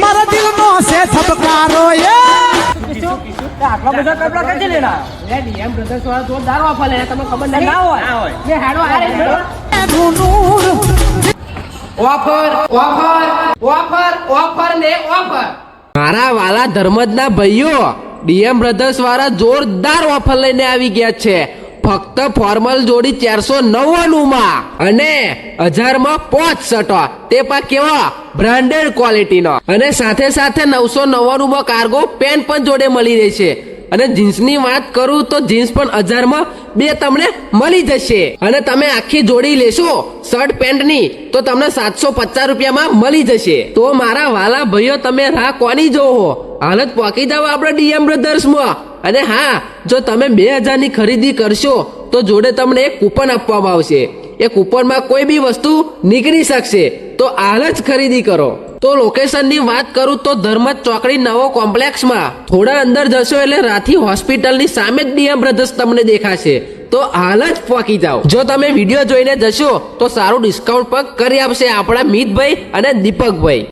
મારા દિલનો છે થપકારો, એ. આટલા બધા કપડા ના ના ને વાલા ધર્મજના ભાઈઓ ડીએમ બ્રધર્સ વાળા જોરદાર ઓફર લઈને આવી ગયા છે. ફક્ત ફોર્મલ જોડી ચારસો નવ્વાણું માં અને હજારમાં પાંચ શર્ટો તે પણ કેવા? બ્રાન્ડેડ ક્વોલિટીનો. અને સાથે સાથે નવસો નવ્વાણું માં કાર્ગો પેન્ટ પણ જોડે મળી રહેશે અને જીન્સની વાત કરું તો જીન્સ પણ હજારમાં બે તમને મળી જશે. અને તમે આખી જોડી લેશો શર્ટ પેન્ટની, તો તમને સાતસો પચાસ રૂપિયામાં મળી જશે. તો મારા વાલા ભાઈઓ, તમે રાહ કોની જોવો? હાલત પોકી જાવ આપણે ડીએમ બ્રધર્સમાં. અને હા, જો તમે બે હજારની ખરીદી કરશો, તો જોડે તમને એક કૂપન આપવામાં આવશે. એ કૂપનમાં કોઈ બી વસ્તુ નીકળી શકશે. તો હાલ જ ખરીદી કરો. તો લોકેશનની વાત કરું તો ધર્મજ ચોકડી નવો કોમ્પ્લેક્સમાં. થોડા અંદર જશો એટલે રાથી હોસ્પિટલની સામે જ ડીએમ બ્રધર્સ તમને દેખાશે. તો હાલ જ પહોંચી જાઓ. જો તમે વીડિયો જોઈને જશો, તો સારું ડિસ્કાઉન્ટ પણ કરી આપશે આપણા મિતભાઈ અને દીપકભાઈ.